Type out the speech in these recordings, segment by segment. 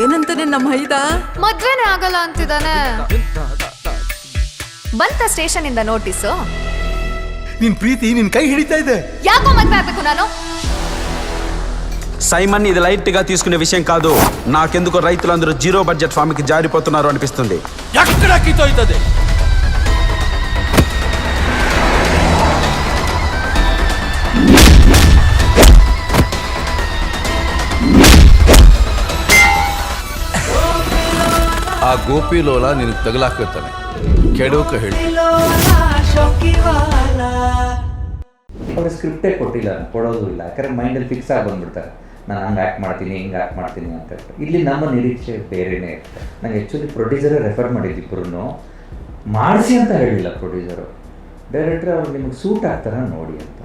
ಏನಂತಾನೆ ನಮ್ಮ ಹೈದ ಮದ್ವೆನೇ ಆಗಲ್ಲ ಅಂತಿದ್ದಾನೆ ಬಂತ ಸ್ಟೇಷನ್ ಇಂದ ನೋಟಿಸು ನಿನ್ ಪ್ರೀತಿ ನಿನ್ ಕೈ ಹಿಡಿತಾ ಇದೆ ಯಾಕೋ మధ్య ಆಗ್ಬೇಕು ನಾನು సైమన్ ఇది లైట్గా తీసుకునే విషయం కాదు నాకెందుకు రైతులందరూ జీరో బడ్జెట్ ఫామ్కి జారిపోతున్నారు అనిపిస్తుంది ఎక్కడ కితోಯ್ತದೆ ಗೋಪಿ ಲೋಲ ನಿನಗೆ ತಗಲಾಕಿರ್ತಾನೆ ಕೆಡೋಕ ಹೇಳಿ. ಅವ್ರ ಸ್ಕ್ರಿಪ್ಟೇ ಕೊಟ್ಟಿಲ್ಲ ಕೊಡೋದು ಇಲ್ಲ. ಯಾಕಂದ್ರೆ ಮೈಂಡಲ್ಲಿ ಫಿಕ್ಸ್ ಆಗಿ ಬಂದ್ಬಿಡ್ತಾರೆ. ನಾನು ಹಂಗೆ ಆ್ಯಕ್ಟ್ ಮಾಡ್ತೀನಿ ಹಿಂಗೆ ಆ್ಯಕ್ಟ್ ಮಾಡ್ತೀನಿ ಅಂತ. ಇಲ್ಲಿ ನಮ್ಮ ನಿರೀಕ್ಷೆ ಬೇರೆನೇ ಇರುತ್ತೆ. ನಂಗೆ ಆ್ಯಕ್ಚುಲಿ ಪ್ರೊಡ್ಯೂಸರೇ ರೆಫರ್ ಮಾಡಿದ್ದು ಇಬ್ಬರೂ ಮಾಡಿಸಿ ಅಂತ ಹೇಳಿಲ್ಲ ಪ್ರೊಡ್ಯೂಸರು ಡೈರೆಕ್ಟ್ರ್ ಅವ್ರು ನಿಮಗೆ ಸೂಟ್ ಆಗ್ತಾರ ನೋಡಿ ಅಂತ.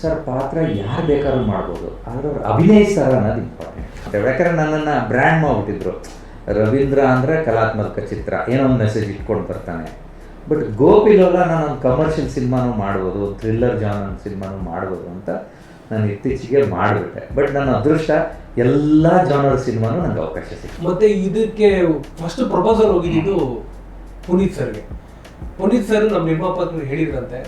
ಸರ್ ಪಾತ್ರ ಯಾರು ಬೇಕಾದ್ರೂ ಮಾಡ್ಬೋದು. ಆದರೆ ಅವ್ರು ಅಭಿನಯಿಸ್ತಾರ ಅನ್ನೋದು ಇಂಪಾರ್ಟೆಂಟ್ ಯಾಕಂದ್ರೆ ನನ್ನನ್ನು ಬ್ರ್ಯಾಂಡ್ ಮಾಡ್ಬಿಟ್ಟಿದ್ರು. ರವೀಂದ್ರ ಅಂದರೆ ಕಲಾತ್ಮಕ ಚಿತ್ರ. ಏನೋ ಒಂದು ಮೆಸೇಜ್ ಇಟ್ಕೊಂಡು ಬರ್ತಾನೆ. ಬಟ್ ಗೋಪಿಲೋಲ ನಾನು ಕಮರ್ಷಿಯಲ್ ಸಿನಿಮಾನು ಮಾಡ್ಬೋದು ಥ್ರಿಲ್ಲರ್ ಜಾನ್ ಸಿನಿಮಾನು ಮಾಡ್ಬೋದು ಅಂತ ನಾನು ಇತ್ತೀಚೆಗೆ ಮಾಡಿಬಿಟ್ಟೆ. ಬಟ್ ನನ್ನ ಅದೃಷ್ಟ ಎಲ್ಲ ಜಾನರ್ ಸಿನಿಮಾನು ನನಗೆ ಅವಕಾಶ ಸಿಕ್ತು ಮತ್ತೆ ಇದಕ್ಕೆ ಫಸ್ಟ್ ಪ್ರಪೋಸಲ್ ಹೋಗಿದ್ದು ಪುನೀತ್ ಸರ್ಗೆ. ಪುನೀತ್ ಸರ್ ನಮ್ಮ ನಿರ್ಮಾಪಕರು ಹೇಳಿದ್ರಂತೆ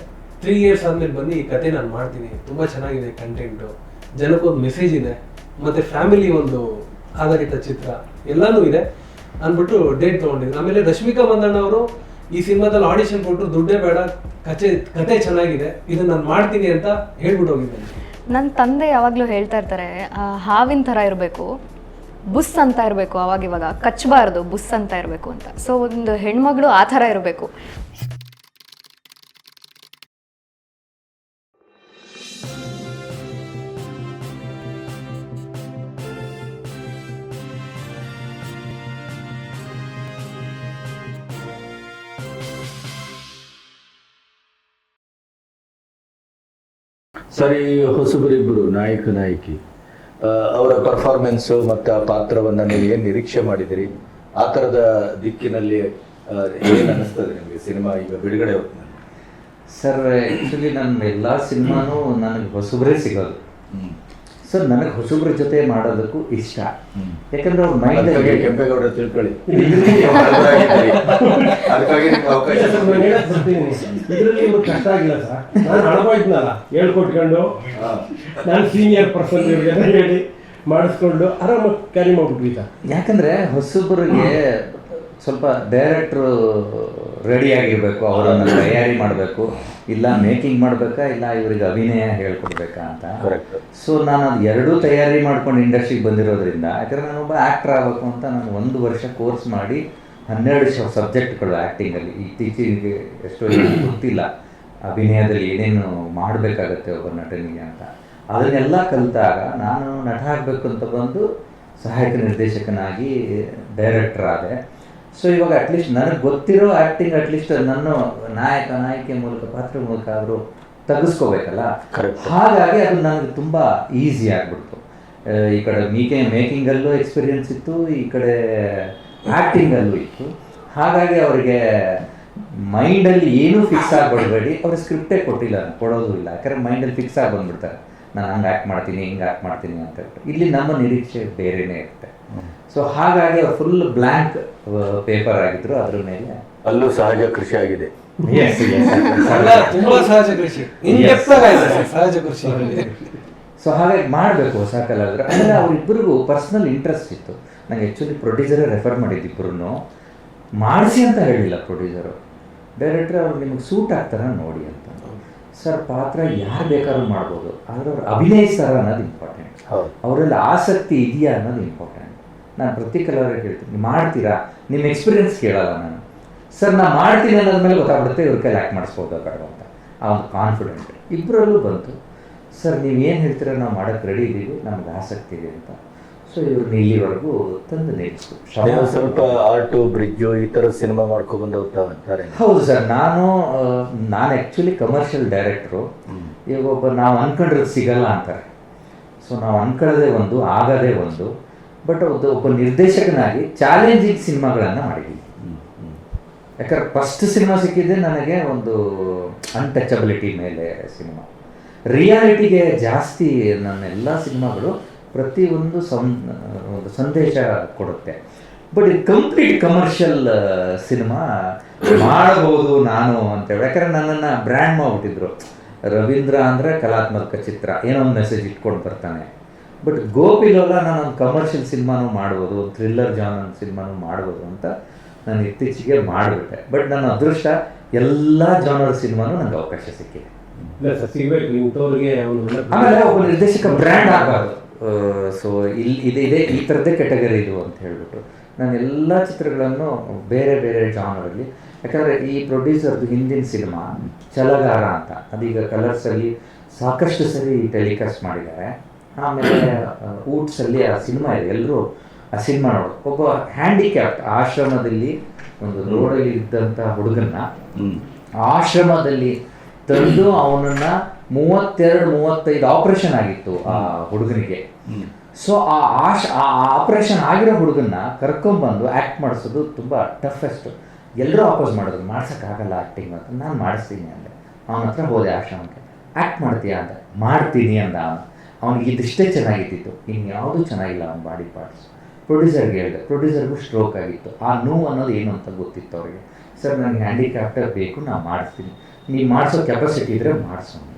ತ್ರೀ ಇಯರ್ಸ್ ಆದ್ಮೇಲೆ ಬನ್ನಿ, ಈ ಕತೆ ನಾನು ಮಾಡ್ತೀನಿ. ತುಂಬ ಚೆನ್ನಾಗಿದೆ ಕಂಟೆಂಟು ಜನಕ್ಕೊಂದು ಮೆಸೇಜ್ ಇದೆ. ಮತ್ತು ಫ್ಯಾಮಿಲಿ ಒಂದು ಆಧಾರಿತ ಚಿತ್ರ. ಎಲ್ಲಾನು ಇದೆ. ಅಂದ್ಬಿಟ್ಟು ಡೇಟ್ ತಗೊಂಡಿದ್ರು. ಆಮೇಲೆ ರಶ್ಮಿಕಾ ಮಂದಣ್ಣ ಅವರು ಈ ಸಿನಿಮಾದಲ್ಲಿ ಆಡಿಷನ್ ಕೊಟ್ಟರು ದುಡ್ಡೇ ಬೇಡ ಕಚೆ ಕತೆ ಚೆನ್ನಾಗಿದೆ, ಇದನ್ನ ನಾನು ಮಾಡ್ತೀನಿ ಅಂತ ಹೇಳ್ಬಿಟ್ಟು ಹೋಗಿದ್ದೆ ನನ್ನ ತಂದೆ ಯಾವಾಗಲೂ ಹೇಳ್ತಾ ಇರ್ತಾರೆ ಹಾವಿನ ಥರ ಇರಬೇಕು, ಬುಸ್ ಅಂತ ಇರಬೇಕು ಅವಾಗಿವಾಗ ಕಚ್ಚಬಾರ್ದು ಬುಸ್ ಅಂತ ಇರಬೇಕು ಅಂತ. ಸೊ ಒಂದು ಹೆಣ್ಮಗಳು ಆ ಥರ ಇರಬೇಕು. ಸರಿ ಹೊಸಬರಿಬ್ಬರು ನಾಯಕ ನಾಯಕಿ. ಅವರ ಪರ್ಫಾರ್ಮೆನ್ಸು ಮತ್ತು ಆ ಪಾತ್ರವನ್ನು ನೀವು ಏನು ನಿರೀಕ್ಷೆ ಮಾಡಿದಿರಿ? ಆ ಥರದ ದಿಕ್ಕಿನಲ್ಲಿ ಏನು ಅನ್ನಿಸ್ತದೆ ನಿಮಗೆ? ಸಿನಿಮಾ ಈಗ ಬಿಡುಗಡೆ ಹೊತ್ತಿನಲ್ಲಿ ಸರ್ ಆ್ಯಕ್ಚುಲಿ ನನ್ನ ಎಲ್ಲ ಸಿನಿಮಾನೂ ನನಗೆ ಹೊಸಬ್ರೇ ಸಿಗೋದು. ಸರ್ ನನಗೆ ಹೊಸಬ್ರ ಜೊತೆ ಮಾಡೋದಕ್ಕೂ ಇಷ್ಟ. ಯಾಕಂದ್ರೆ ಅವ್ರ ಮೈಂಡ್ ಕೆಂಪೇಗೌಡ ತಿಳ್ಕೊಳ್ಳಿ. ಅದಕ್ಕಾಗಿ ನಿಮ್ಗೆ ಅವಕಾಶ ಇದರಲ್ಲಿ ನಿಮ್ಗೆ ಕಷ್ಟ ಆಗಿಲ್ಲ ಸರ್. ನಾನು ಅಳ್ಬೋಯ್ತನಲ್ಲ ಹೇಳ್ಕೊಟ್ಕೊಂಡು. ನಾನು ಸೀನಿಯರ್ ಪರ್ಸನ್ ಇವ್ರಿಗೆ ಹೇಳಿ ಮಾಡಿಸ್ಕೊಂಡು ಆರಾಮಾಗಿ ಕ್ಯಾರಿ ಮಾಡ್ಬಿಟ್ವಿ ಸರ್. ಯಾಕಂದ್ರೆ ಹೊಸಬರಿಗೆ ಸ್ವಲ್ಪ ಡೈರೆಕ್ಟ್ರು ರೆಡಿ ಆಗಿರ್ಬೇಕು ಅವರನ್ನು ತಯಾರಿ ಮಾಡಬೇಕು ಇಲ್ಲ ಮೇಕಿಂಗ್ ಮಾಡಬೇಕಾ ಇಲ್ಲ ಇವರಿಗೆ ಅಭಿನಯ ಹೇಳ್ಕೊಡ್ಬೇಕಾ ಅಂತ. ಸೊ ನಾನು ಅದು ಎರಡೂ ತಯಾರಿ ಮಾಡ್ಕೊಂಡು ಇಂಡಸ್ಟ್ರಿಗೆ ಬಂದಿರೋದ್ರಿಂದ ಯಾಕಂದ್ರೆ ನಾನೊಬ್ಬ ಆ್ಯಕ್ಟ್ರ್ ಆಗಬೇಕು ಅಂತ ನಾನು ಒಂದು ವರ್ಷ ಕೋರ್ಸ್ ಮಾಡಿ ಹನ್ನೆರಡು ಸಬ್ಜೆಕ್ಟ್ಗಳು ಆ್ಯಕ್ಟಿಂಗಲ್ಲಿ ಇತ್ತೀಚೆಗೆ ಎಷ್ಟೋ ಗೊತ್ತಿಲ್ಲ. ಅಭಿನಯದಲ್ಲಿ ಏನೇನು ಮಾಡಬೇಕಾಗತ್ತೆ ಒಬ್ಬ ನಟನಿಗೆ ಅಂತ. ಅದನ್ನೆಲ್ಲ ಕಲಿತಾಗ ನಾನು ನಟ ಆಗಬೇಕು ಅಂತ ಬಂದು ಸಹಾಯಕ ನಿರ್ದೇಶಕನಾಗಿ ಡೈರೆಕ್ಟರ್ ಆದೆ. ಸೊ ಇವಾಗ ಅಟ್ಲೀಸ್ಟ್ ನನಗೆ ಗೊತ್ತಿರೋ ಆ್ಯಕ್ಟಿಂಗ್ ಅಟ್ಲೀಸ್ಟ್ ನನ್ನ ನಾಯಕ ನಾಯಕಿಯ ಮೂಲಕ ಪಾತ್ರ ಮೂಲಕ ಅವರು ತೆಗೆಸ್ಕೋಬೇಕಲ್ಲ. ಹಾಗಾಗಿ ಅದು ನನಗೆ ತುಂಬ ಈಸಿ ಆಗಿಬಿಡ್ತು. ಈ ಕಡೆ ಮೀಕೆ ಮೇಕಿಂಗಲ್ಲೂ ಎಕ್ಸ್ಪೀರಿಯನ್ಸ್ ಇತ್ತು. ಈ ಕಡೆ ಆ್ಯಕ್ಟಿಂಗಲ್ಲೂ ಇತ್ತು. ಹಾಗಾಗಿ ಅವರಿಗೆ ಮೈಂಡಲ್ಲಿ ಏನೂ ಫಿಕ್ಸ್ ಆಗ್ಬಿಡಬೇಡಿ. ಅವ್ರ ಸ್ಕ್ರಿಪ್ಟೇ ಕೊಟ್ಟಿಲ್ಲ ಕೊಡೋದು ಇಲ್ಲ. ಯಾಕಂದ್ರೆ ಮೈಂಡಲ್ಲಿ ಫಿಕ್ಸ್ ಆಗಿ ಬಂದ್ಬಿಡ್ತಾರೆ. ನಾನು ಹಂಗೆ ಆ್ಯಕ್ಟ್ ಮಾಡ್ತೀನಿ ಹಿಂಗೆ ಆ್ಯಕ್ಟ್ ಮಾಡ್ತೀನಿ ಅಂತ ಹೇಳ್ಬಿಟ್ಟು. ಇಲ್ಲಿ ನಮ್ಮ ನಿರೀಕ್ಷೆ ಬೇರೆನೇ ಇರುತ್ತೆ. ಸೊ ಹಾಗಾಗಿ ಅವ್ರು ಫುಲ್ ಬ್ಲ್ಯಾಂಕ್ ಪೇಪರ್ ಆಗಿದ್ರು. ಅದ್ರ ಮೇಲೆ ಅಲ್ಲೂ ಸಹಜ ಕೃಷಿ ಆಗಿದೆ. ತುಂಬಾ ಸಹಜ ಕೃಷಿ. ಸಹಜ ಕೃಷಿ. ಸೊ ಹಾಗಾಗಿ ಮಾಡಬೇಕು ಹೊಸ ಕಲಾವಿದ್ರೆ. ಅಂದರೆ ಅವರಿಬ್ಬರಿಗೂ ಪರ್ಸ್ನಲ್ ಇಂಟ್ರೆಸ್ಟ್ ಇತ್ತು. ನಂಗೆ ಆ್ಯಕ್ಚುಲಿ ಪ್ರೊಡ್ಯೂಸರೇ ರೆಫರ್ ಮಾಡಿದ್ದಿಬ್ಬರು ಮಾಡಿಸಿ ಅಂತ ಹೇಳಿಲ್ಲ ಪ್ರೊಡ್ಯೂಸರು ಡೈರೆಕ್ಟ್ರ್ ಅವ್ರು ನಿಮಗೆ ಸೂಟ್ ಆಗ್ತಾರ ನೋಡಿ ಅಂತ. ಸರ್ ಪಾತ್ರ ಯಾರು ಬೇಕಾದ್ರೂ ಮಾಡ್ಬೋದು. ಆದರೆ ಅವ್ರು ಅಭಿನಯಿಸ್ತಾರ ಅನ್ನೋದು ಇಂಪಾರ್ಟೆಂಟ್ ಅವರಲ್ಲಿ ಆಸಕ್ತಿ ಇದೆಯಾ ಅನ್ನೋದು ಇಂಪಾರ್ಟೆಂಟ್ ನಾನು ಪ್ರತಿ ಕಲರ್ ಹೇಳ್ತೀನಿ ಮಾಡ್ತೀರಾ? ನಿಮ್ಮ ಎಕ್ಸ್ಪೀರಿಯನ್ಸ್ ಕೇಳಲ್ಲ ನಾನು. ಸರ್ ನಾನು ಮಾಡ್ತೀನಿ ಅನ್ನೋದ್ಮೇಲೆ ಗೊತ್ತಾಗ್ಬಿಡುತ್ತೆ ಇವ್ರ ಕೈಲಿ ಆ್ಯಕ್ಟ್ ಮಾಡಿಸ್ಬೋದು ಬೇಡ ಅಂತ. ಆ ಒಂದು ಕಾನ್ಫಿಡೆಂಟ್ ಇಬ್ಬರಲ್ಲೂ ಬಂತು. ಸರ್ ನೀವು ಏನು ಹೇಳ್ತೀರ? ನಾವು ಮಾಡೋಕ್ಕೆ ರೆಡಿ ಇದ್ದೀವಿ ನಮ್ಗೆ ಆಸಕ್ತಿ ಇದೆ ಅಂತ. ಸೊ ಇವ್ರನ್ನ ಇಲ್ಲಿವರೆಗೂ ತಂದು ನಿಲ್ಲಿಸ್ತು. ಸ್ವಲ್ಪ ಆರ್ಟು ಬ್ರಿಡ್ಜು ಈ ಥರ ಸಿನಿಮಾ ಮಾಡ್ಕೊಂಡು ಅಂತಾರೆ ಹೌದು ಸರ್ ನಾನು ನಾನು ಆ್ಯಕ್ಚುಲಿ ಕಮರ್ಷಿಯಲ್ ಡೈರೆಕ್ಟ್ರು ಈಗ ಒಬ್ಬ ನಾವು ಅನ್ಕೊಂಡಿರೋದು ಸಿಗಲ್ಲ ಅಂತಾರೆ. ಸೊ ನಾವು ಅನ್ಕೊಳ್ಳೋದೇ ಒಂದು ಆಗದೇ ಒಂದು ಬಟ್ ಒಂದು ಒಬ್ಬ ನಿರ್ದೇಶಕನಾಗಿ ಚಾಲೆಂಜಿಂಗ್ ಸಿನಿಮಾಗಳನ್ನು ಮಾಡಿದ್ವಿ ಯಾಕಂದ್ರೆ ಫಸ್ಟ್ ಸಿನಿಮಾ ಸಿಕ್ಕಿದ್ದೆ ನನಗೆ ಒಂದು ಅನ್ಟಚಬಿಲಿಟಿ ಮೇಲೆ ಸಿನಿಮಾ. ರಿಯಾಲಿಟಿಗೆ ಜಾಸ್ತಿ ನನ್ನ ಎಲ್ಲ ಸಿನಿಮಾಗಳು ಪ್ರತಿಯೊಂದು ಸಂ ಒಂದು ಸಂದೇಶ ಕೊಡುತ್ತೆ. ಬಟ್ ಇದು ಕಂಪ್ಲೀಟ್ ಕಮರ್ಷಿಯಲ್ ಸಿನಿಮಾ ಮಾಡಬಹುದು ನಾನು ಅಂತೇಳಿ. ಯಾಕಂದ್ರೆ ನನ್ನನ್ನು ಬ್ರ್ಯಾಂಡ್ ಮಾಡಿಬಿಟ್ಟಿದ್ರು. ರವೀಂದ್ರ ಅಂದರೆ ಕಲಾತ್ಮಕ ಚಿತ್ರ ಏನೋ ಒಂದು ಮೆಸೇಜ್ ಇಟ್ಕೊಂಡು ಬರ್ತಾನೆ. ಬಟ್ ಗೋಪಿಲೋಲ ನಾನು ಒಂದು ಕಮರ್ಷಿಯಲ್ ಸಿನಿಮಾನು ಮಾಡ್ಬೋದು ಥ್ರಿಲ್ಲರ್ ಜಾನ್ ಸಿನಿಮಾನು ಮಾಡ್ಬೋದು ಅಂತ ನಾನು ಇತ್ತೀಚೆಗೆ ಮಾಡಿಬಿಟ್ಟೆ. ಬಟ್ ನನ್ನ ಅದೃಷ್ಟ ಎಲ್ಲ ಜಾನರ್ ಸಿನಿಮಾನು ನನಗೆ ಅವಕಾಶ ಸಿಕ್ಕಿದೆ. ಆಮೇಲೆ ಒಬ್ಬ ನಿರ್ದೇಶಕ ಬ್ರ್ಯಾಂಡ್ ಆಗಬಾರ್ದು. ಸೊ ಇಲ್ಲಿ ಇದೆ ಇದೇ ಈ ಥರದ್ದೇ ಕೆಟಗರಿ ಇದು ಅಂತ ಹೇಳ್ಬಿಟ್ಟು. ನಾನು ಎಲ್ಲ ಚಿತ್ರಗಳನ್ನು ಬೇರೆ ಬೇರೆ ಜಾನರಲ್ಲಿ ಯಾಕಂದರೆ ಈ ಪ್ರೊಡ್ಯೂಸರ್ದು ಹಿಂದಿನ ಸಿನಿಮಾ ಛಲಗಾರ ಅಂತ ಅದೀಗ ಕಲರ್ಸಲ್ಲಿ ಸಾಕಷ್ಟು ಸರಿ ಟೆಲಿಕಾಸ್ಟ್ ಮಾಡಿದ್ದಾರೆ. ಆಮೇಲೆ ಊಟ್ಸಲ್ಲಿ ಆ ಸಿನಿಮಾ ಇದೆ ಎಲ್ಲರೂ ಆ ಸಿನಿಮಾ ನೋಡೋದು ಒಬ್ಬ ಹ್ಯಾಂಡಿಕ್ಯಾಪ್ಟ್ ಆಶ್ರಮದಲ್ಲಿ ಒಂದು ರೋಡಲ್ಲಿ ಇದ್ದಂಥ ಹುಡುಗನ್ನ ಆಶ್ರಮದಲ್ಲಿ ತಂದು ಅವನನ್ನ ಮೂವತ್ತೆರಡು ಮೂವತ್ತೈದು ಆಪರೇಷನ್ ಆಗಿತ್ತು ಆ ಹುಡುಗನಿಗೆ. ಸೊ ಆ ಆಶ್ ಆ ಆಪರೇಷನ್ ಆಗಿರೋ ಹುಡುಗನ್ನ ಕರ್ಕೊಂಡ್ಬಂದು ಆ್ಯಕ್ಟ್ ಮಾಡಿಸೋದು ತುಂಬ ಟಫೆಸ್ಟ್ ಎಲ್ಲರೂ ಅಪೋಸ್ ಮಾಡಿದ್ರು ಮಾಡ್ಸೋಕ್ಕಾಗಲ್ಲ ಆ್ಯಕ್ಟಿಂಗ್ ಅಂತ. ನಾನು ಮಾಡಿಸ್ತೀನಿ ಅಂದೆ. ಅವನ ಹತ್ರ ಹೋದೆ ಆಶ್ರಮಕ್ಕೆ. ಆ್ಯಕ್ಟ್ ಮಾಡ್ತೀಯಾ ಅಂತ. ಮಾಡ್ತೀನಿ ಅಂದ ಅವನು. ಅವನಿಗೆ ಇದಿಷ್ಟೇ ಚೆನ್ನಾಗಿದ್ದಿತ್ತು. ಇನ್ಯಾವುದೂ ಚೆನ್ನಾಗಿಲ್ಲ ಅವನ ಬಾಡಿ ಪಾರ್ಟ್ಸ್ ಪ್ರೊಡ್ಯೂಸರ್ಗೆ ಹೇಳಿದೆ. ಪ್ರೊಡ್ಯೂಸರ್ಗೂ ಸ್ಟ್ರೋಕ್ ಆಗಿತ್ತು. ಆ ನೋವು ಅನ್ನೋದು ಏನು ಅಂತ ಗೊತ್ತಿತ್ತು ಅವರಿಗೆ. ಸರ್ ನನಗೆ ಹ್ಯಾಂಡಿಕ್ಯಾಪ್ಟರ್ ಬೇಕು ನಾನು ಮಾಡಿಸ್ತೀನಿ. ನೀವು ಮಾಡಿಸೋ ಕೆಪಾಸಿಟಿ ಇದ್ದರೆ ಮಾಡಿಸು. ಅಂತ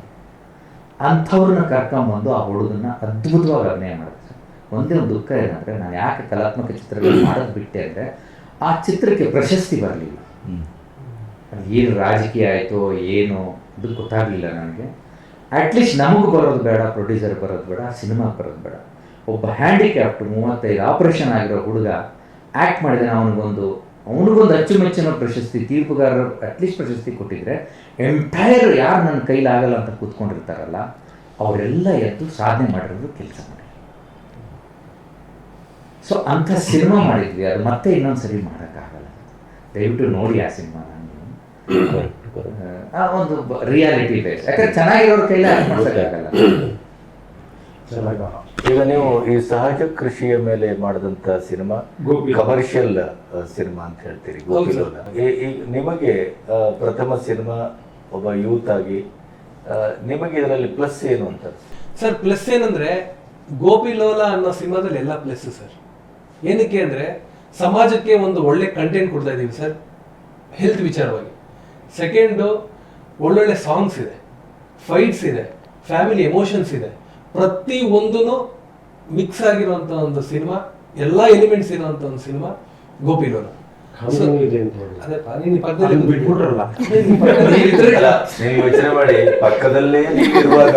ಅಂಥವ್ರನ್ನ ಕರ್ಕೊಂಬಂದು ಆ ಹುಡುಗನ್ನ ಅದ್ಭುತವಾಗಿ ಅಭಿನಯ ಮಾಡ್ತಾರೆ ಒಂದೇ ಒಂದು ದುಃಖ ಏನಂದರೆ ನಾನು ಯಾಕೆ ಕಲಾತ್ಮಕ ಚಿತ್ರಗಳು ಮಾಡೋದು ಬಿಟ್ಟೆ ಅಂದರೆ ಆ ಚಿತ್ರಕ್ಕೆ ಪ್ರಶಸ್ತಿ ಬರಲಿಲ್ಲ. ಏನು ರಾಜಕೀಯ ಆಯಿತು ಏನು ಅದು ಗೊತ್ತಾಗಲಿಲ್ಲ ನನಗೆ. ಅಟ್ಲೀಸ್ಟ್ ನಮಗೂ ಬರೋದು ಬೇಡ ಪ್ರೊಡ್ಯೂಸರ್ ಬರೋದು ಬೇಡ ಸಿನಿಮಾ ಬರೋದು ಬೇಡ. ಒಬ್ಬ ಹ್ಯಾಂಡಿಕ್ಯಾಪ್ಟ್ ಮೂವತ್ತೈದು ಆಪರೇಷನ್ ಆಗಿರೋ ಹುಡುಗ ಆ್ಯಕ್ಟ್ ಮಾಡಿದ್ರೆ ಅವನಿಗೊಂದು ಅವನಿಗೊಂದು ಅಚ್ಚುಮೆಚ್ಚಿನ ಪ್ರಶಸ್ತಿ ತೀರ್ಪುಗಾರರು ಅಟ್ಲೀಸ್ಟ್ ಪ್ರಶಸ್ತಿ ಕೊಟ್ಟಿದ್ರೆ ಎಂಟೈರ್ ಯಾರು ನನ್ನ ಕೈಲಾಗಲ್ಲ ಅಂತ ಕೂತ್ಕೊಂಡಿರ್ತಾರಲ್ಲ ಅವರೆಲ್ಲ ಎದ್ದು ಸಾಧನೆ ಮಾಡಿರೋದು ಕೆಲಸ ಮಾಡಿ. ಸೊ ಅಂಥ ಸಿನಿಮಾ ಮಾಡಿದ್ವಿ. ಅದು ಮತ್ತೆ ಇನ್ನೊಂದು ಸರಿ ಮಾಡೋಕ್ಕಾಗಲ್ಲ. ದಯವಿಟ್ಟು ನೋಡಿ ಆ ಸಿನಿಮಾ ನಾನು ಆ ಒಂದು ರಿಯಾಲಿಟಿ ಬೇಸ್ ಯಾಕಂದ್ರೆ ಚೆನ್ನಾಗಿರೋರ ಕೈಲಿ ಛಲಗಾರ ಈಗ ನೀವು ಈ ಸಹಜ ಕೃಷಿಯ ಮೇಲೆ ಮಾಡಿದಂತ ಸಿನಿಮಾ ಗೋಪಿ. ಕಮರ್ಷಿಯಲ್ ಸಿನಿಮಾ ಅಂತ ಹೇಳ್ತೀರಿ ನಿಮಗೆ ಪ್ರಥಮ ಸಿನಿಮಾ ಒಬ್ಬ ಯೂತ್ ಆಗಿ ನಿಮಗೆ ಇದರಲ್ಲಿ ಪ್ಲಸ್ ಏನು ಅಂತ? ಸರ್ ಪ್ಲಸ್ ಏನಂದ್ರೆ ಗೋಪಿ ಲೋಲ ಅನ್ನೋ ಸಿನಿಮಾದಲ್ಲಿ ಎಲ್ಲ ಪ್ಲಸ್ ಸರ್. ಏನಕ್ಕೆ ಅಂದ್ರೆ ಸಮಾಜಕ್ಕೆ ಒಂದು ಒಳ್ಳೆ ಕಂಟೆಂಟ್ ಕೊಡ್ತಾ ಇದ್ದೀವಿ ಸರ್ ಹೆಲ್ತ್ ವಿಚಾರವಾಗಿ. ಸೆಕೆಂಡು ಒಳ್ಳೊಳ್ಳೆ ಸಾಂಗ್ಸ್ ಇದೆ ಫೈಟ್ಸ್ ಇದೆ ಫ್ಯಾಮಿಲಿ ಎಮೋಷನ್ಸ್ ಇದೆ. ಪ್ರತಿ ಒಂದೂ ಮಿಕ್ಸ್ ಆಗಿರುವಂತ ಒಂದು ಸಿನಿಮಾ ಎಲ್ಲಾ ಎಲಿಮೆಂಟ್ಸ್ ಇರುವಂತ ಒಂದು ಸಿನಿಮಾ ಗೋಪಿ ಯೋಚನೆ ಮಾಡಿ ಪಕ್ಕದಲ್ಲೇ ಇರುವಾಗ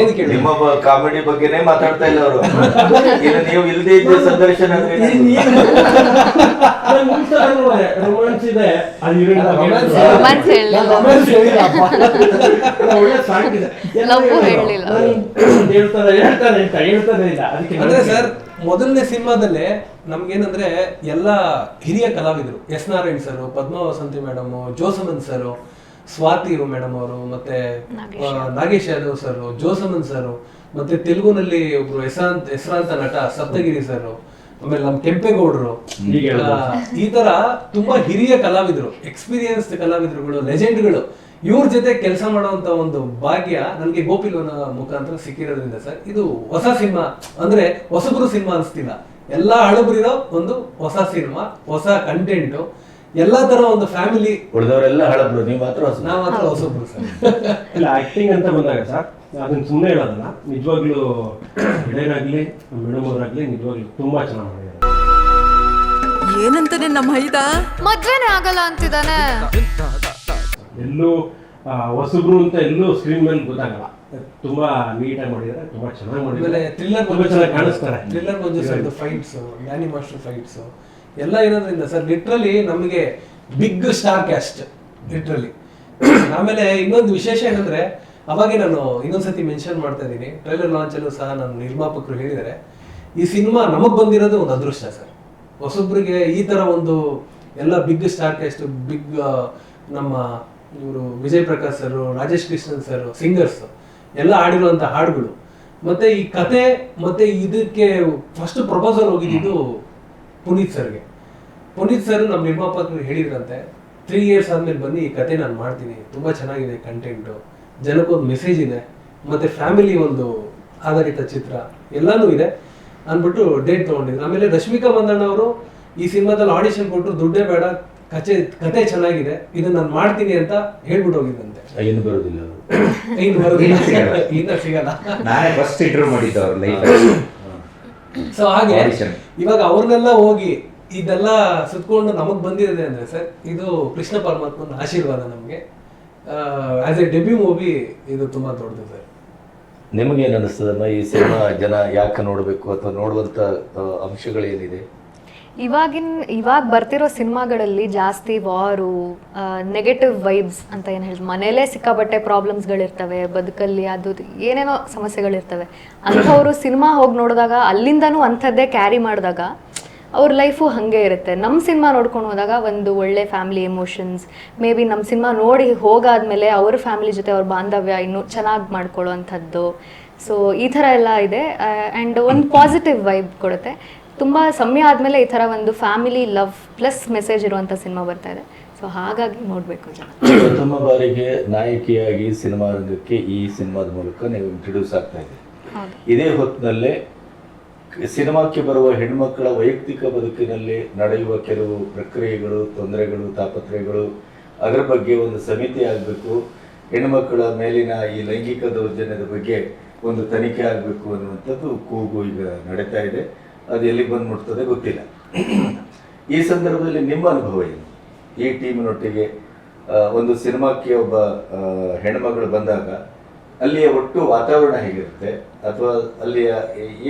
ಏನು ಕೇಳಿ? ನಿಮ್ಮ ಕಾಮಿಡಿ ಬಗ್ಗೆನೇ ಮಾತಾಡ್ತಾ ಇಲ್ಲ ಅವರು. ಇನ್ನು ನೀವು ಇಲ್ಲದೆ ಇದ್ದ ಸಂದರ್ಶನ? ರೊಮ್ಯಾನ್ಸ್ ಇದೆ. ಹೇಳಿಲ್ಲ. ಹೇಳ್ತಾನೆ ಅಂತ ಹೇಳ್ತಾನೆ ಇಲ್ಲ. ಅದಕ್ಕೆ ಅಂದ್ರೆ ಸರ್ ಮೊದಲನೇ ಸಿನಿಮಾದಲ್ಲೇ ನಮ್ಗೇನಂದ್ರೆ ಎಲ್ಲ ಹಿರಿಯ ಕಲಾವಿದರು S Narayan sir Padma Vasanthi madam Josaman sir Swathi madam ಅವರು ಮತ್ತೆ ನಾಗೇಶ್ ಯಾದವ್ ಸರ್ ಜೋಸಮನ್ ಸರ್ ಮತ್ತೆ ತೆಲುಗುನಲ್ಲಿ ಒಬ್ರು ಹೆಸರಾಂತ ಹೆಸರಾಂತ ನಟ ಸಪ್ತಗಿರಿ ಸರ್ ಆಮೇಲೆ ನಮ್ ಕೆಂಪೇಗೌಡರು. ಈ ತರ ತುಂಬಾ ಹಿರಿಯ ಕಲಾವಿದರು ಎಕ್ಸ್ಪೀರಿಯನ್ಸ್ ಕಲಾವಿದರುಗಳು ಲೆಜೆಂಡ್ಗಳು ಇವ್ರ ಜೊತೆ ಕೆಲಸ ಮಾಡುವಂತ ಒಂದು ಭಾಗ್ಯ ನನಗೆ ಗೋಪಿಲೋನ ಮುಖಾಂತರ ಸಿಕ್ಕಿರೋದ್ರಿಂದ ಸರ್ ಇದು ಹೊಸ ಸಿನಿಮಾ. ಅಂದ್ರೆ ಹೊಸಬ್ರು ಸಿನಿಮಾ ಅನಿಸ್ತಿಲ್ಲ. ಎಲ್ಲಾ ಹಳಬರಿರೋ ಒಂದು ಹೊಸ ಸಿನಿಮಾ ಹೊಸ ಕಂಟೆಂಟ್ ಎಲ್ಲಾ ತರ ಒಂದು ಫ್ಯಾಮಿಲಿ ಉಳಿದವರೆಲ್ಲ ಹಳಬ್ರು ನೀವು ಮಾತ್ರ ಹೊಸ ನಾವ್ ಮಾತ್ರ ಹೊಸಬ್ರು ಸರ್. ಇಲ್ಲ ಆಕ್ಟಿಂಗ್ ಅಂತ ಬಂದಾಗ ಸರ್ ಅದನ್ನ ಸುಮ್ಮನೆ ಹೇಳೋದಲ್ಲ ನಿಜವಾಗ್ಲೂ ಗೆಳೆಯರಾಗ್ಲಿ ಮೇಡಮ್ ಅವರಾಗ್ಲಿ ನಿಜವಾಗ್ಲೂ ತುಂಬಾ ಚೆನ್ನಾಗಿ ಮಾಡಿದ್ದಾರೆ. ಏನಂತಾನೆ ನಮ್ಮ ಹೈದ? ಮದ್ವೆನೇ ಆಗಲ್ಲ ಅಂತಿದ್ದಾನೆ. ಎಲ್ಲೂ ಹೊಸಬ್ರು ಅಂತ ಎಲ್ಲೂ ಸ್ಕ್ರೀನ್ ಮೇಲೆ ಗೊತ್ತಾಗಲ್ಲ. ತುಂಬಾ ನೀಟಾಗಿ ಮಾಡಿದ್ದಾರೆ ತುಂಬಾ ಚೆನ್ನಾಗಿ ಮಾಡಿದ್ದಾರೆ ಥ್ರಿಲ್ಲರ್ ತುಂಬಾ ಚೆನ್ನಾಗಿ ಕಾಣಿಸ್ತಾರೆ. Thriller Manju sir fights Mani master fights ಎಲ್ಲ ಇರೋದ್ರಿಂದ ಸರ್ ಲಿಟ್ರಲಿ ನಮಗೆ ಬಿಗ್ ಸ್ಟಾರ್ ಕ್ಯಾಸ್ಟ್ ಲಿಟ್ರಲಿ ಆಮೇಲೆ ಇನ್ನೊಂದು ವಿಶೇಷ ಏನಂದ್ರೆ ಅವಾಗೆ ನಾನು ಇನ್ನೊಂದ್ಸತಿ ಮೆನ್ಷನ್ ಮಾಡ್ತಾ ಇದ್ದೀನಿ. ಟ್ರೈಲರ್ ಲಾಂಚ್ ಅಲ್ಲೂ ಸಹ ನನ್ನ ನಿರ್ಮಾಪಕರು ಹೇಳಿದ್ದಾರೆ. ಈ ಸಿನಿಮಾ ನಮಗೆ ಬಂದಿರೋದು ಒಂದು ಅದೃಷ್ಟ ಸರ್. ಹೊಸೊಬ್ರಿಗೆ ಈ ತರ ಒಂದು ಎಲ್ಲ ಬಿಗ್ ಸ್ಟಾರ್ ಕ್ಯಾಸ್ಟ್ ಬಿಗ್ ನಮ್ಮ ಇವರು Vijay Prakash sir, Rajesh Krishnan sir singers ಎಲ್ಲ ಹಾಡಿರುವಂತ ಹಾಡುಗಳು. ಮತ್ತೆ ಈ ಕತೆ, ಮತ್ತೆ ಇದಕ್ಕೆ ಫಸ್ಟ್ ಪ್ರಪೋಸಲ್ ಹೋಗಿದ್ದು ಪುನೀತ್ ಸರ್ಗೆ. ಪುನೀತ್ ಸರ್ ನಮ್ಮ ನಿರ್ಮಾಪಕರು ಹೇಳಿದ್ರಂತೆ ತ್ರೀ ಇಯರ್ಸ್ ಆದ್ಮೇಲೆ ಬನ್ನಿ, ಈ ಕತೆ ನಾನು ಮಾಡ್ತೀನಿ. ತುಂಬಾ ಚೆನ್ನಾಗಿದೆ ಕಂಟೆಂಟು ಜನಕ್ಕೊಂದು ಮೆಸೇಜ್ ಇದೆ. ಮತ್ತೆ ಫ್ಯಾಮಿಲಿ ಒಂದು ಆಧಾರಿತ ಚಿತ್ರ, ಎಲ್ಲಾನು ಇದೆ. ಅಂದ್ಬಿಟ್ಟು ಡೇಟ್ ತಗೊಂಡಿದ್ರು. ಆಮೇಲೆ ರಶ್ಮಿಕಾ ಮಂದಣ್ಣ ಅವರು ಈ ಸಿನಿಮಾದಲ್ಲಿ ಆಡಿಷನ್ ಕೊಟ್ಟರು ದುಡ್ಡೇ ಬೇಡ ಕಚೆ ಕತೆ ಚೆನ್ನಾಗಿದೆ ಇದನ್ನ ನಾನು ಮಾಡ್ತೀನಿ ಅಂತ ಹೇಳ್ಬಿಟ್ಟು ಹೋಗಿದ್ದಂತೆ. ಏನು ಬರೋದಿಲ್ಲ ಇನ್ನು ಬರೋದಿಲ್ಲ. ಇನ್ನ ಸಿಗಲ್ಲ. ನಾನೇ ಫಸ್ಟ್ ಇಂಟರ್ವ್ಯೂ ಮಾಡಿದ್ದು ಅವ್ರ ಲೈಫ್ ಸೊ ಹಾಗೆ ಇವಾಗ ಅವ್ರನ್ನೆಲ್ಲ ಹೋಗಿ ಇದೆಲ್ಲ ಸುತ್ಕೊಂಡು ನಮಗ್ ಬಂದಿದೆ ಅಂದ್ರೆ ಸರ್ ಇದು ಕೃಷ್ಣ ಪರಮಾತ್ಮನ ಆಶೀರ್ವಾದ ನಮಗೆ. ಆಸ್ ಎ ಡೆಬ್ಯೂ ಮೂವಿ ಇದು ತುಂಬಾ ದೊಡ್ಡದು ಸರ್. ನಿಮಗೇನು ಅನಿಸ್ತದಮ್ಮ ಈ ಸಿನಿಮಾ ಜನ ಯಾಕೆ ನೋಡಬೇಕು ಅಥವಾ ನೋಡುವಂಥ ಅಂಶಗಳೇನಿದೆ? ಇವಾಗಿನ ಇವಾಗ ಬರ್ತಿರೋ ಸಿನಿಮಾಗಳಲ್ಲಿ ಜಾಸ್ತಿ ವಾರು ನೆಗೆಟಿವ್ ವೈಬ್ಸ್ ಅಂತ ಏನು ಹೇಳಿ ಮನೇಲೆ ಸಿಕ್ಕಾಬಟ್ಟೆ ಪ್ರಾಬ್ಲಮ್ಸ್ಗಳಿರ್ತವೆ ಬದುಕಲ್ಲಿ ಅದು ಏನೇನೋ ಸಮಸ್ಯೆಗಳಿರ್ತವೆ. ಅಂಥವ್ರು ಸಿನಿಮಾ ಹೋಗಿ ನೋಡಿದಾಗ, ಅಲ್ಲಿಂದನೂ ಅಂಥದ್ದೇ ಕ್ಯಾರಿ ಮಾಡಿದಾಗ, ಅವ್ರ ಲೈಫು ಹಾಗೆ ಇರುತ್ತೆ. ನಮ್ಮ ಸಿನಿಮಾ ನೋಡ್ಕೊಂಡು ಹೋದಾಗ ಒಂದು ಒಳ್ಳೆ ಫ್ಯಾಮಿಲಿ ಎಮೋಷನ್ಸ್ ಮೇ ಬಿ ನಮ್ಮ ಸಿನಿಮಾ ನೋಡಿ ಹೋಗಾದ್ಮೇಲೆ ಅವ್ರ ಫ್ಯಾಮಿಲಿ ಜೊತೆ ಅವ್ರ ಬಾಂಧವ್ಯ ಇನ್ನೂ ಚೆನ್ನಾಗಿ ಮಾಡ್ಕೊಳ್ಳೋ ಅಂಥದ್ದು. ಸೊ ಈ ಥರ ಎಲ್ಲ ಇದೆ ಆ್ಯಂಡ್ ಒಂದು ಪಾಸಿಟಿವ್ ವೈಬ್ ಕೊಡುತ್ತೆ. ತುಂಬ ಸಮಯ ಆದಮೇಲೆ ಈ ಥರ ಒಂದು ಫ್ಯಾಮಿಲಿ ಲವ್ ಪ್ಲಸ್ ಮೆಸೇಜ್ ಇರುವಂಥ ಸಿನಿಮಾ ಬರ್ತಾ ಇದೆ. ಸೊ ಹಾಗಾಗಿ ನೋಡಬೇಕು ಜನ ಪ್ರಥಮ ಬಾರಿಗೆ ನಾಯಕಿಯಾಗಿ ಸಿನಿಮಾ ರಂಗಕ್ಕೆ ಈ ಸಿನಿಮಾದ ಮೂಲಕ ನೀವು ಇಂಟ್ರೊಡ್ಯೂಸ್ ಆಗ್ತಾ ಇದೆ ಇದೇ ಹೊತ್ತಿನಲ್ಲೇ ಸಿನಿಮಾಕ್ಕೆ ಬರುವ ಹೆಣ್ಮಕ್ಕಳ ವೈಯಕ್ತಿಕ ಬದುಕಿನಲ್ಲಿ ನಡೆಯುವ ಕೆಲವು ಪ್ರಕ್ರಿಯೆಗಳು ತೊಂದರೆಗಳು ತಾಪತ್ರಯಗಳು ಅದರ ಬಗ್ಗೆ ಒಂದು ಸಮಿತಿ ಆಗಬೇಕು. ಹೆಣ್ಮಕ್ಕಳ ಮೇಲಿನ ಈ ಲೈಂಗಿಕ ದೌರ್ಜನ್ಯದ ಬಗ್ಗೆ ಒಂದು ತನಿಖೆ ಆಗಬೇಕು ಅನ್ನುವಂಥದ್ದು ಕೂಗು ಈಗ ನಡೀತಾ ಇದೆ. ಅದು ಎಲ್ಲಿಗೆ ಬಂದು ಮುಟ್ತದೆ ಗೊತ್ತಿಲ್ಲ. ಈ ಸಂದರ್ಭದಲ್ಲಿ ನಿಮ್ಮ ಅನುಭವ ಏನು? ಈ ಟೀಮಿನೊಟ್ಟಿಗೆ ಒಂದು ಸಿನಿಮಾಕ್ಕೆ ಒಬ್ಬ ಹೆಣ್ಮಗಳು ಬಂದಾಗ ಅಲ್ಲಿಯ ಒಟ್ಟು ವಾತಾವರಣ ಹೇಗಿರುತ್ತೆ? ಅಥವಾ ಅಲ್ಲಿಯ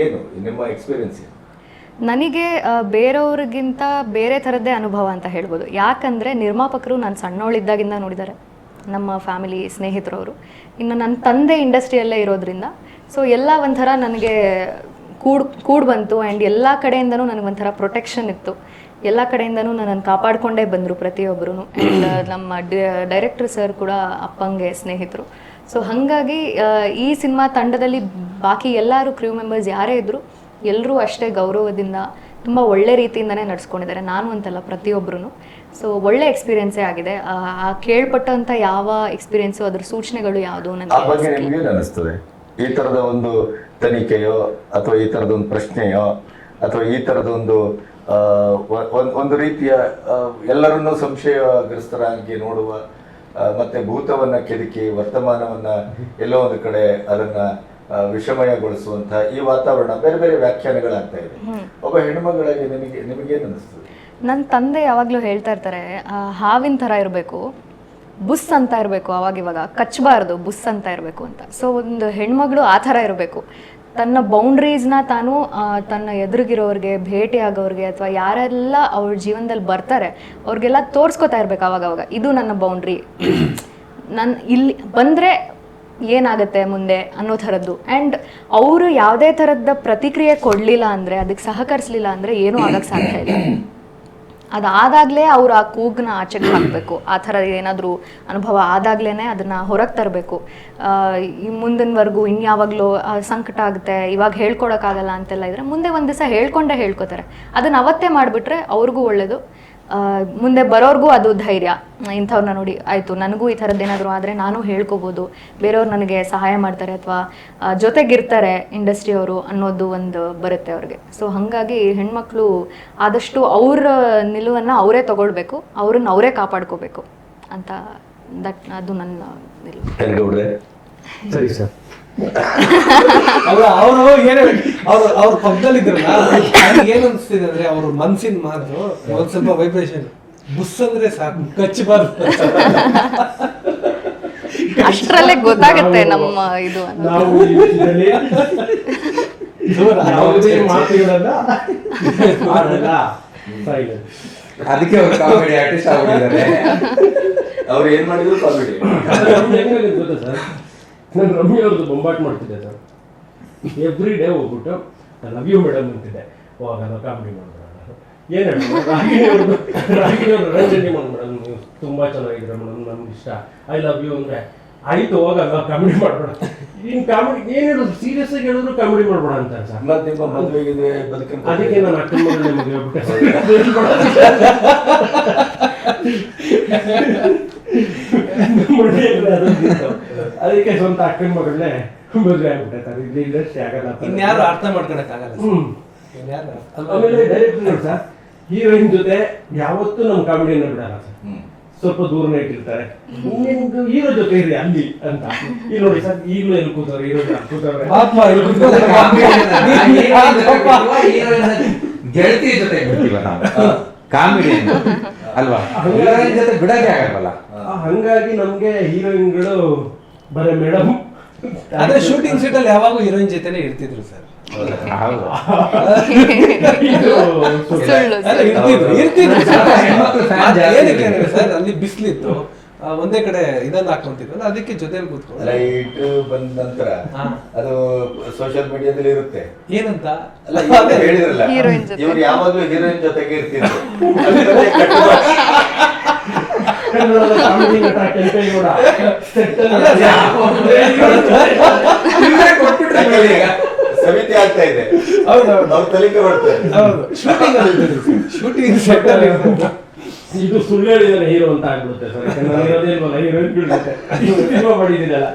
ಏನು, ನಿಮ್ಮ ಎಕ್ಸ್ಪೀರಿಯನ್ಸ್ ಏನು? ನನಗೆ ಬೇರೆಯವ್ರಿಗಿಂತ ಬೇರೆ ಥರದ್ದೇ ಅನುಭವ ಅಂತ ಹೇಳ್ಬೋದು. ಯಾಕಂದರೆ ನಿರ್ಮಾಪಕರು ನಾನು ಸಣ್ಣವಳಿದ್ದಾಗಿಂದ ನೋಡಿದ್ದಾರೆ, ನಮ್ಮ ಫ್ಯಾಮಿಲಿ ಸ್ನೇಹಿತರವರು. ಇನ್ನು ನನ್ನ ತಂದೆ ಇಂಡಸ್ಟ್ರಿಯಲ್ಲೇ ಇರೋದ್ರಿಂದ. ಸೊ ಎಲ್ಲ ಒಂಥರ ನನಗೆ ಕೂಡ್ ಕೂಡ್ ಬಂತು ಆ್ಯಂಡ್ ಎಲ್ಲ ಕಡೆಯಿಂದನೂ ನನಗೆ ಒಂಥರ ಪ್ರೊಟೆಕ್ಷನ್ ಇತ್ತು. ಎಲ್ಲ ಕಡೆಯಿಂದನೂ ನನ್ನನ್ನು ಕಾಪಾಡಿಕೊಂಡೇ ಬಂದರು ಪ್ರತಿಯೊಬ್ಬರು ಆ್ಯಂಡ್ ನಮ್ಮ ಡೈರೆಕ್ಟರ್ ಸರ್ ಕೂಡ ಅಪ್ಪಂಗೆ ಸ್ನೇಹಿತರು. ಸೊ ಹಾಗಾಗಿ ಈ ಸಿನಿಮಾ ತಂಡದಲ್ಲಿ ಬಾಕಿ ಎಲ್ಲರೂ ಕ್ರ್ಯೂ ಮೆಂಬರ್ಸ್ ಯಾರೇ ಇದ್ದರೂ ಎಲ್ಲರೂ ಅಷ್ಟೇ ಗೌರವದಿಂದ ತುಂಬ ಒಳ್ಳೆ ರೀತಿಯಿಂದನೇ ನಡ್ಸ್ಕೊಂಡಿದ್ದಾರೆ. ನಾನು ಅಂತಲ್ಲ ಪ್ರತಿಯೊಬ್ಬರೂ ಸೊ ಒಳ್ಳೆ ಎಕ್ಸ್ಪೀರಿಯೆನ್ಸೇ ಆಗಿದೆ. ಆ ಕೇಳ್ಪಟ್ಟಂಥ ಯಾವ ಎಕ್ಸ್ಪೀರಿಯನ್ಸು ಅದ್ರ ಸೂಚನೆಗಳು ಯಾವುದು ನನಗೆ ಈ ತರದ ಒಂದು ತನಿಖೆಯೋ ಅಥವಾ ಈ ತರದ ಒಂದು ಪ್ರಶ್ನೆಯೋ ಅಥವಾ ಈ ತರದ ಒಂದು ಒಂದು ರೀತಿಯ ಎಲ್ಲರನ್ನೂ ಸಂಶಯಗ್ರಸ್ತರಾಗಿ ನೋಡುವ ಮತ್ತೆ ಭೂತವನ್ನ ಕೆದಕಿ ವರ್ತಮಾನವನ್ನ ಎಲ್ಲೋ ಒಂದು ಕಡೆ ಅದನ್ನ ವಿಷಮಯಗೊಳಿಸುವಂತಹ ಈ ವಾತಾವರಣ ಬೇರೆ ಬೇರೆ ವ್ಯಾಖ್ಯಾನಗಳಾಗ್ತಾ ಇದೆ. ಒಬ್ಬ ಹೆಣ್ಮಗಳಾಗಿ ನಿಮಗೆ ನಿಮಗೇನು ಅನಿಸ್ತದೆ? ನನ್ನ ತಂದೆ ಯಾವಾಗಲೂ ಹೇಳ್ತಾ ಇರ್ತಾರೆ ಹಾವಿನ ಥರ ಇರಬೇಕು. ಬುಸ್ ಅಂತ ಇರಬೇಕು ಅವಾಗಿವಾಗ ಕಚ್ಚಬಾರ್ದು ಬುಸ್ ಅಂತ ಇರಬೇಕು ಅಂತ. ಸೊ ಒಂದು ಹೆಣ್ಮಗಳು ಆ ಥರ ಇರಬೇಕು. ತನ್ನ ಬೌಂಡ್ರೀಸ್ನ ತಾನು ತನ್ನ ಎದುರಿಗಿರೋರಿಗೆ ಭೇಟಿ ಆಗೋರಿಗೆ ಅಥವಾ ಯಾರೆಲ್ಲ ಅವ್ರ ಜೀವನದಲ್ಲಿ ಬರ್ತಾರೆ, ಅವ್ರಿಗೆಲ್ಲ ತೋರಿಸ್ಕೊತಾ ಇರ್ಬೇಕು ಅವಾಗವಾಗ ಇದು ನನ್ನ ಬೌಂಡ್ರಿ ನನ್ನ ಇಲ್ಲಿ ಬಂದರೆ ಏನಾಗುತ್ತೆ ಮುಂದೆ ಅನ್ನೋ ಥರದ್ದು. ಆ್ಯಂಡ್ ಅವರು ಯಾವುದೇ ಥರದ ಪ್ರತಿಕ್ರಿಯೆ ಕೊಡಲಿಲ್ಲ ಅಂದರೆ, ಅದಕ್ಕೆ ಸಹಕರಿಸಲಿಲ್ಲ ಅಂದರೆ ಏನೂ ಆಗಕ್ಕೆ ಸಾಧ್ಯ ಇಲ್ಲ. ಅದಾದಾಗಲೇ ಅವ್ರು ಆ ಕೂಗ್ನ ಆಚೆಗೆ ಹಾಕಬೇಕು. ಆ ಥರ ಏನಾದರೂ ಅನುಭವ ಆದಾಗ್ಲೇ ಅದನ್ನು ಹೊರಗೆ ತರಬೇಕು. ಈ ಮುಂದಿನವರೆಗೂ ಇನ್ಯಾವಾಗಲೂ ಸಂಕಟ ಆಗುತ್ತೆ ಇವಾಗ ಹೇಳ್ಕೊಡೋಕ್ಕಾಗಲ್ಲ ಅಂತೆಲ್ಲ ಇದ್ರೆ ಮುಂದೆ ಒಂದು ದಿವಸ ಹೇಳ್ಕೊಂಡೇ ಹೇಳ್ಕೊತಾರೆ. ಅದನ್ನು ಅವತ್ತೇ ಮಾಡಿಬಿಟ್ರೆ ಅವ್ರಿಗೂ ಒಳ್ಳೆಯದು ಆ, ಮುಂದೆ ಬರೋರ್ಗೂ ಅದು ಧೈರ್ಯ. ಇಂಥವ್ರನ್ನ ನೋಡಿ ಆಯಿತು ನನಗೂ ಈ ಥರದ್ದು ಏನಾದರೂ ಆದರೆ ನಾನು ಹೇಳ್ಕೋಬೋದು. ಬೇರೆಯವ್ರು ನನಗೆ ಸಹಾಯ ಮಾಡ್ತಾರೆ ಅಥವಾ ಜೊತೆಗಿರ್ತಾರೆ ಇಂಡಸ್ಟ್ರಿಯವರು ಅನ್ನೋದು ಒಂದು ಬರುತ್ತೆ ಅವ್ರಿಗೆ. ಸೊ ಹಾಗಾಗಿ ಹೆಣ್ಮಕ್ಳು ಆದಷ್ಟು ಅವ್ರ ನಿಲುವನ್ನು ಅವರೇ ತಗೊಳ್ಬೇಕು ಅವ್ರನ್ನ ಅವರೇ ಕಾಪಾಡ್ಕೋಬೇಕು ಅಂತ ದಟ್ ಅದು ನನ್ನ ನಿಲುವು. ಸರಿ ಸರ್. ಅಲ್ಲ ಅವರು ಏನೇ ಅವ್ರು ಅವ್ರ ಪಕ್ಕದಲ್ಲಿದ್ರಲ್ಲ ನನಗೆ ಏನ್ ಅನ್ಸ್ತಿದೆ ಅಂದ್ರೆ ಅವ್ರ ಮನ್ಸಿನ ಮಾತು ಒಂದ್ ಸ್ವಲ್ಪ ವೈಬ್ರೇಷನ್ ಬುಸ್ ಅಂದ್ರೆ ಸಾಕು ಕಚ್ಚಬಾರ್ದು ಅಷ್ಟರಲ್ಲೇ ಗೊತ್ತಾಗುತ್ತೆ ನಮ್ಮ ಇದು. ನಾವು ಈ ವಿಷಯದಲ್ಲಿ ದೂರ ಯಾವುದೇ ಮಾತುಗಳನ್ನ ಸೈಲೆಂಟ್ ಅದಕ್ಕೆ ಅವ್ರು ಕಾಮಿಡಿ ಆರ್ಟಿಸ್ಟ್ ಆಗ್ಬಿಟ್ಟಿದ್ದಾರೆ. ಅವ್ರು ಏನ್ ಮಾಡಿದ್ರು ಕಾಮಿಡಿ ಹೆಂಗ್ ಗೊತ್ತಾ ಸರ್? ನಾನು ರಮ್ಯ ಅವ್ರದ್ದು ಬೊಂಬಾಟ್ ಮಾಡ್ತಿದ್ದೆ ಸರ್. ಎವ್ರಿ ಡೇ ಹೋಗ್ಬಿಟ್ಟು ಐ ಲವ್ ಯು ಮೇಡಮ್ ಅಂತಿದ್ದೆ ಹೋಗಲ್ಲ ಕಾಮಿಡಿ ಮಾಡೋಣ ಏನು ಹೇಳೋದು ರಾಗಿಣಿ ಅವ್ರದ್ದು ರಾಗಿಣಿ ಅವ್ರು ರಂಜನಿ ಮಾಡಿ ಮೇಡಮ್ ನೀವು ತುಂಬ ಚೆನ್ನಾಗಿದ್ದೀರ ಮೇಡಮ್ ನಮ್ಗೆ ಇಷ್ಟ. ಐ ಲವ್ ಯು ಅಂದರೆ ಆಯ್ತು ಹೋಗಲ್ಲ ಕಾಮಿಡಿ ಮಾಡ್ಬೇಡ. ಇನ್ನು ಕಾಮಿಡಿ ಏನು ಹೇಳೋದು? ಸೀರಿಯಸ್ ಆಗಿ ಹೇಳಿದ್ರು ಕಾಮಿಡಿ ಮಾಡ್ಬೇಡ ಅಂತ ಸರ್. ಮತ್ತೆ ನಿಮ್ಮ ಮದುವೆಗೆ ಬದುಕಿನ ಅದಕ್ಕೆ ನಾನು ಅಕ್ಕ ಮಗಳನ್ನ ಮದುವೆ ಆಗ್ಬಿಟ್ಟೆ ಅದಕ್ಕೆ ಸ್ವಂತ ಅಕ್ಕನ ಮಗಳನ್ನೇ ಮದುವೆ ಆಗ್ಬಿಟ್ಟೈತಾರೆ ಇಲ್ಲಿ ಇಂಡಸ್ಟ್ರಿ ಆಗಲ್ಲ ಇನ್ಯಾರು ಅರ್ಥ ಮಾಡ್ಕೊಳಕ್ಕಾಗಲ್ಲ ಹ್ಮ್. ಆಮೇಲೆ ಡೈರೆಕ್ಟರ್ ಸರ್. ಹೀರೋಯಿನ್ ಜೊತೆ ಯಾವತ್ತೂ ನಮ್ಮ ಕಾಮಿಡಿಯನ್ನ ಬಿಡಲ್ಲ ಸರ್. ಸ್ವಲ್ಪ ದೂರನೇ ಇಟ್ಟಿರ್ತಾರೆ. ನಿಮ್ದು ಹೀರೋ ಜೊತೆ ಇರಿ ಅಲ್ಲಿ ಅಂತ. ಇಲ್ಲಿ ನೋಡಿ ಸರ್ ಈಗಲೂ ಏನು ಕೂತವ್ರೆ? ಹೀರೋ ಕೂತವ್ರೆ? ಕೂತ್ಕೊಳ್ಳಿ. ಗೆಳತಿ ಜೊತೆ ಬಿಡ್ತೀವ ನಾವು. ಕಾಮಿಡಿ ಅಲ್ವಾ? ಜೊತೆ ಬಿಡಕ್ಕೆ ಆಗಲ್ವಲ್ಲ? ಹಂಗಾಗಿ ನಮ್ಗೆ ಹೀರೋಯಿನ್ಗಳು ಬರೀ ಮೇಡಮ್ ಅದೇ ಶೂಟಿಂಗ್ ಸೀಟ್ ಅಲ್ಲಿ ಯಾವಾಗೂ ಹೀರೋಯಿನ್ ಜೊತೆನೆ ಇರ್ತಿದ್ರು ಸರ್. ಹೌದು. ಅಲ್ಲ, ಇರ್ತಿದ್ರು ಇರ್ತಿದ್ರು ಸರ್. ಅಲ್ಲಿ ಬಿಸಿಲಿತ್ತು. ಒಂದೇ ಕಡೆ ಇದನ್ನ ಹಾಕೊಂತಿದ್ರು ಅದಕ್ಕೆ ಜೊತೆಲಿ ಕೂತ್ಕೊಂಡು ಲೈಟ್ ಬಂದ ನಂತರ ಅದು ಸೋಷಿಯಲ್ ಮೀಡಿಯಾದಲ್ಲಿ ಇರುತ್ತೆ. ಏನಂತ? ಅಲ್ಲ ಹೇಳಿದ್ರಲ್ಲ. ಇವ್ರು ಯಾವಾಗ್ಲೂ ಹೀರೋಯಿನ್ ಜೊತೆಗೆ ಇರ್ತಿದ್ರು. ಕಾಮಿಡಿ ನಟ ಕೆಂಪೇಗೌಡ ಈಗ. ಸಮಿತಿ ಆಗ್ತಾ ಇದೆ. ಹೌದೌದು. ಅವ್ರ ತಲೆಗೆ ಬರ್ತಾರೆ ಹೌದು. ಶೂಟಿಂಗ್ ಶೂಟಿಂಗ್ ಸೆಟ್ ಅಲ್ಲಿ. ಇದು ಸುಳ್ಳು ಹೇಳಿದ್ರೆ ಹೀರೋ ಅಂತ ಆಗ್ಬಿಡುತ್ತೆ ಸರ್. ಯಾಕಂದ್ರೆ ಇರೋದೇ ಇಲ್ವಲ್ಲ ಮಾಡಿದ್ದೀನಲ್ಲ